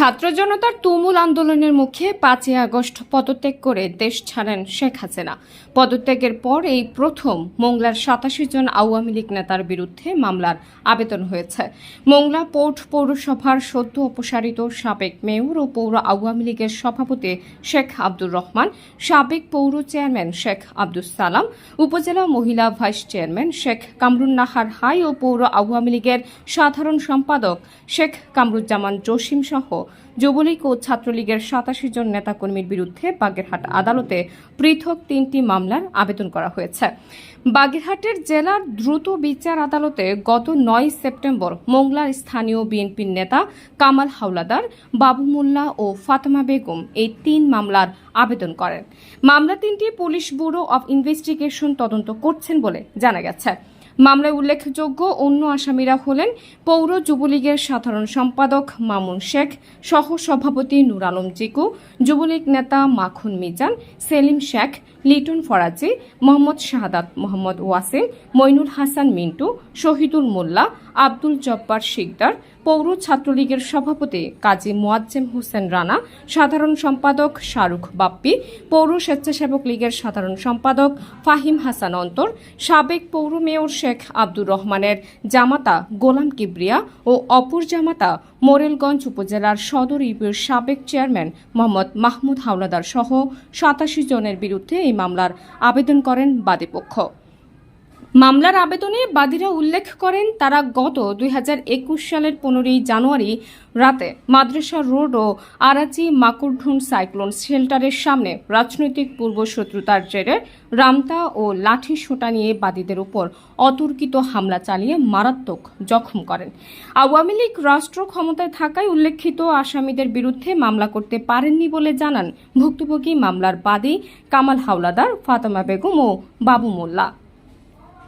ছাত্র জনতার তুমুল আন্দোলনের মুখে পাঁচই আগস্ট পদত্যাগ করে দেশ ছাড়েন শেখ হাসিনা। পদত্যাগের পর এই প্রথম মোংলার সাতাশি জন আওয়ামী লীগ নেতার বিরুদ্ধে মামলার আবেদন হয়েছে। মোংলা পোর্ট পৌরসভার সদ্য অপসারিত সাবেক মেয়র ও পৌর আওয়ামী লীগের সভাপতি শেখ আব্দুর রহমান, সাবেক পৌর চেয়ারম্যান শেখ আব্দুল সালাম, উপজেলা মহিলা ভাইস চেয়ারম্যান শেখ কামরুন নাহার হাই ও পৌর আওয়ামী লীগের সাধারণ সম্পাদক শেখ কামরুজ্জামান জসিম সহ যুবলীগ ও ছাত্রলীগের সাতাশি জন নেতাকর্মীর বিরুদ্ধে বাগেরহাট আদালতে পৃথক তিনটি মামলার আবেদন করা হয়েছে। বাগেরহাটের জেলার দ্রুত বিচার আদালতে গত নয় সেপ্টেম্বর মোংলার স্থানীয় বিএনপির নেতা কামাল হাওলাদার, বাবু মোল্লা ও ফাতেমা বেগম এই তিন মামলার আবেদন করেন। মামলা তিনটি পুলিশ ব্যুরো অব ইনভেস্টিগেশন তদন্ত করছেন বলে জানা গেছে। মামলায় উল্লেখযোগ্য অন্য আসামিরা হলেন পৌর যুবলীগের সাধারণ সম্পাদক মামুন শেখ, সহ সভাপতি নুর আলম জিকু, যুবলীগ নেতা মাখুন মিজান, সেলিম শেখ, লিটন ফরাজি, মোহাম্মদ শাহাদাত মোহাম্মদ ওয়াসিম, মইনুল হাসান মিন্টু, শহীদুল মোল্লা, আব্দুল জব্বার শিকদার, পৌর ছাত্রলীগের সভাপতি কাজী মোয়াজ্জেম হোসেন রানা, সাধারণ সম্পাদক শাহরুখ বাপ্পি, পৌর স্বেচ্ছাসেবক লীগের সাধারণ সম্পাদক ফাহিম হাসান অন্তর, সাবেক পৌর মেয়র শেখ আব্দুর রহমানের জামাতা গোলাম কিবরিয়া ও অপর জামাতা মোরেলগঞ্জ উপজেলার সদর ইউপির সাবেক চেয়ারম্যান মোহাম্মদ মাহমুদ হাওলাদার সহ সাতাশি জনের বিরুদ্ধে এই মামলার আবেদন করেন বাদীপক্ষ। মামলার আবেদনে বাদীরা উল্লেখ করেন, তারা গত দুই হাজার একুশ সালের পনেরোই জানুয়ারি রাতে মাদ্রাসা রোড ও আরাচি মাকুরঢুন সাইক্লোন শেল্টারের সামনে রাজনৈতিক পূর্বশত্রুতার জেরে রামতা ও লাঠি সোটা নিয়ে বাদীদের উপর অতর্কিত হামলা চালিয়ে মারাত্মক জখম করেন। আওয়ামী লীগ রাষ্ট্র ক্ষমতায় থাকায় উল্লেখিত আসামিদের বিরুদ্ধে মামলা করতে পারেননি বলে জানান ভুক্তভোগী মামলার বাদী কামাল হাওলাদার, ফাতেমা বেগম ও বাবু মোল্লা।